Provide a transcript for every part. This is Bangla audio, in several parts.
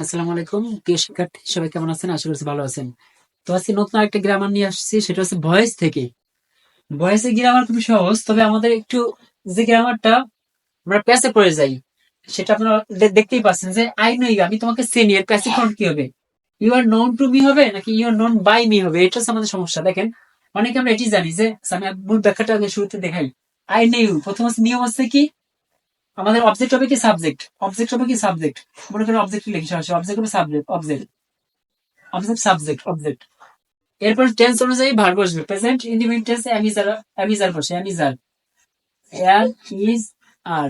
আসসালামু আলাইকুম। প্রিয় শিক্ষার্থী, সবাই কেমন আছেন? আশা করছি ভালো আছেন। তো আজকে নতুন একটা গ্রামার নিয়ে আসছি, সেটা হচ্ছে ভয়েস থেকে। ভয়েসের গ্রামার খুবই সহজ, তবে আমাদের একটু যে গ্রামারটা আমরা প্যাসে পড়ে যাই, সেটা আপনারা দেখতেই পাচ্ছেন যে আই নো ইউ আমি তোমাকে চিনি এর প্যাসিভ ফর্ম কি হবে? You are known to me হবে, নাকি you are known by me হবে? এটা হচ্ছে আমাদের সমস্যা। দেখেন, অনেকে আমরা এটি জানি যে আমি ব্যাখ্যাটা আগে শুরুতে দেখাই। আই নো ইউ প্রথম হচ্ছে নিয়ম হচ্ছে কি? আমাদের অবজেক্ট হবে কি সাবজেক্ট অবজেক্ট হবে কি সাবজেক্ট মনে করেন অবজেক্ট লিখে সরাসরি অবজেক্ট হবে subject object object subject object এরপর টেন্স অনুযায়ী ভার বসবে। প্রেজেন্ট ইন্ডিপেন্ডেন্ট টেন্সে am is are am is are বসে অ্যামিজার এর is are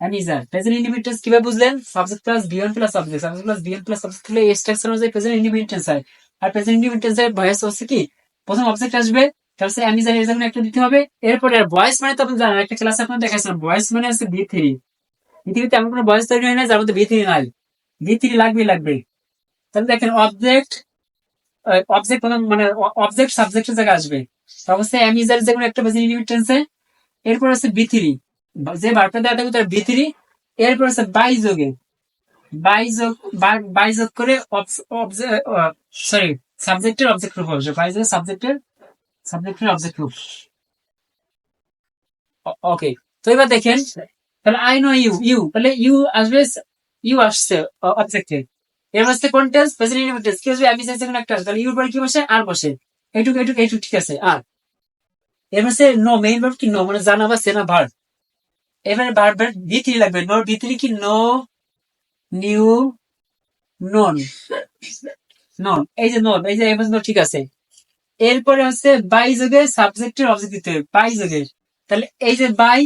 am is are present independent tense কীভাবে বুঝলেন? Subject plus v one plus subject subject plus v one plus subject হলে স্ট্রাকচার অনুযায়ী প্রেজেন্ট ইন্ডিপেন্ডেন্ট টেন্স হয়। আর প্রেজেন্ট ইন্ডিপেন্ডেন্ট টেন্সের ভয়েস হচ্ছে কি? প্রথম অবজেক্ট আসবে তারপর অ্যামিজার এর জন্য একটা দিতে হবে। এরপরে ভয়েস মানে তো আপনি জানেন, একটা ক্লাসে আপনার দেখাচ্ছিলাম ভয়েস মানে হচ্ছে বি থ্রি পৃথিবীতে এমন কোনো বয়স তৈরি হয় না যার মধ্যে ভি থ্রি নাই। ভি থ্রি লাগবে লাগবে তাহলে দেখেন অবজেক্ট অবজেক্ট মানে অবজেক্ট সাবজেক্টের জায়গায় আসবে। অবশ্যই অ্যামিজার যে কোনো একটা বেজে ইনভিটেন্সে এরপর আছে বি থ্রি যে বারটা দেওয়া থাকবে তার বি থ্রি এরপর আছে বাই যোগে বাই যোগ বাই যোগ করে সরি সাবজেক্টের অবজেক্ট রূপ হবে বাই সাবজেক্টের সাবজেক্টের অবজেক্ট রূপ ওকে। তো এবার দেখেন, তাহলে আই নো ইউ ইউ তাহলে ইউ আসবে ইউ আসছে অবজেক্টে এর হচ্ছে কোন টেন্স প্রেজেন্ট ইনডিফিনিট টেন্স কি আসবে আমি চাইছি একটা তাহলে ইউর পরে কি বসে? আর বসে। এইটুকু এইটুকু এইটুকু, ঠিক আছে, আর। এর হচ্ছে নো মেইন ভার্ব কি নো মানে জানা বা সেনা ভার্ব এবারে ভার্বের ভি থ্রি লাগবে। নোর ভি থ্রি কি নো নিউ নন নন এই যে নন এই যে no, ঠিক আছে। এরপরে হচ্ছে বাই যোগে সাবজেক্টের অবজেক্ট দিতে হবে বাই যোগে তাহলে এই যে বাই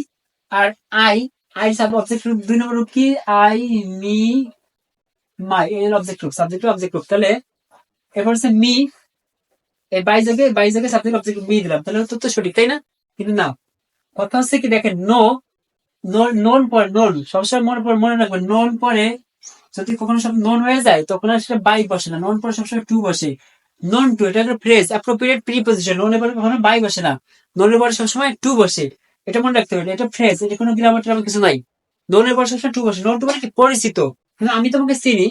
আর আই আই সাব অবজেক্ট রূপ দুই নম্বর কি? আই মি মাই এর অবজেক্ট রূপ সাবজেক্ট অবজেক্ট রূপ তাহলে এরপর হচ্ছে মি এই বাই যোগে বাই যোগে সাবজেক্ট অবজেক্ট মি দিলাম। তাহলে তো তো সঠিক, তাই না? কিন্তু না কথা হচ্ছে কি দেখেন নো নন পরে নন সবসময় মনে পরে মনে রাখবেন নন পরে যদি কখনো সব নন হয়ে যায়, তখন আর সেটা বাই বসে না নন পরে সবসময় টু বসে। নন টু এটা একটা ফ্রেজ অ্যাপ্রোপ্রিয়েট প্রিপোজিশন ননের পরে কখনো বাই বসে না। ননের পরে সবসময় টু বসে। এটা মনে রাখতে হবে, এটা ফ্রেজ এটা কোনো গ্রামার ট্রামার কিছু নাই। ননের পরে সবসময় টু বসে। নন টু মানে কি? পরিচিত। আমি তোমাকে চিনি,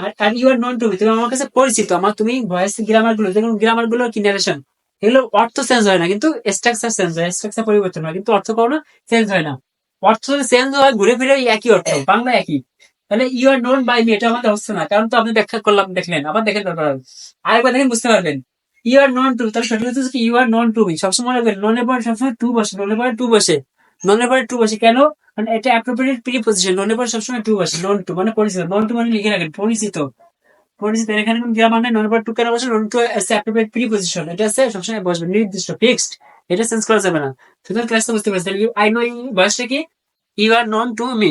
আর are you are known to তুমি আমার কাছে পরিচিত। আমার, তুমি ভয়েস গ্রামারগুলো যেমন গ্রামারগুলো কি নারেশন এগুলো অর্থ চেঞ্জ হয় না, কিন্তু স্ট্রাকচার চেঞ্জ হয় স্ট্রাকচার পরিবর্তন হয়। কিন্তু অর্থ কখনো চেঞ্জ হয় না। অর্থ চেঞ্জ হয়, ঘুরে ফিরে একই অর্থ, বাংলা একই। তাহলে you are known by me এটা আমাদের হচ্ছে না। কারণ তো আপনি ব্যাখ্যা করলাম, দেখলেন। আবার দেখেন দরকার। আরেকবার দেখেন, বুঝতে পারবেন ইউ আর নন টু তাহলে সঠিক হচ্ছে কি you are known to me সবসময় রাখবেন ননের পরে সবসময় টু বসে ননের পরে টু বসে। ননের পরে টু বসে, কেন? মানে এটা অ্যাপ্রোপ্রিয়েট প্রিপোজিশন ননের পরে সবসময় টু বসে নন টু মানে পরিচিত। নন টু মানে লিখে রাখেন, পরিচিত। পরিচিত, এখানে কোন গ্রামার নাই। ননের পরে টু কেন বসে known to appropriate preposition এটা আছে সবসময় বসবে, নির্দিষ্ট ফিক্সড এটা চেঞ্জ করা যাবে না। সুতরাং ক্লাসটা বুঝতে পারছি আই নো ইউ বয়সটা কি? You are none to me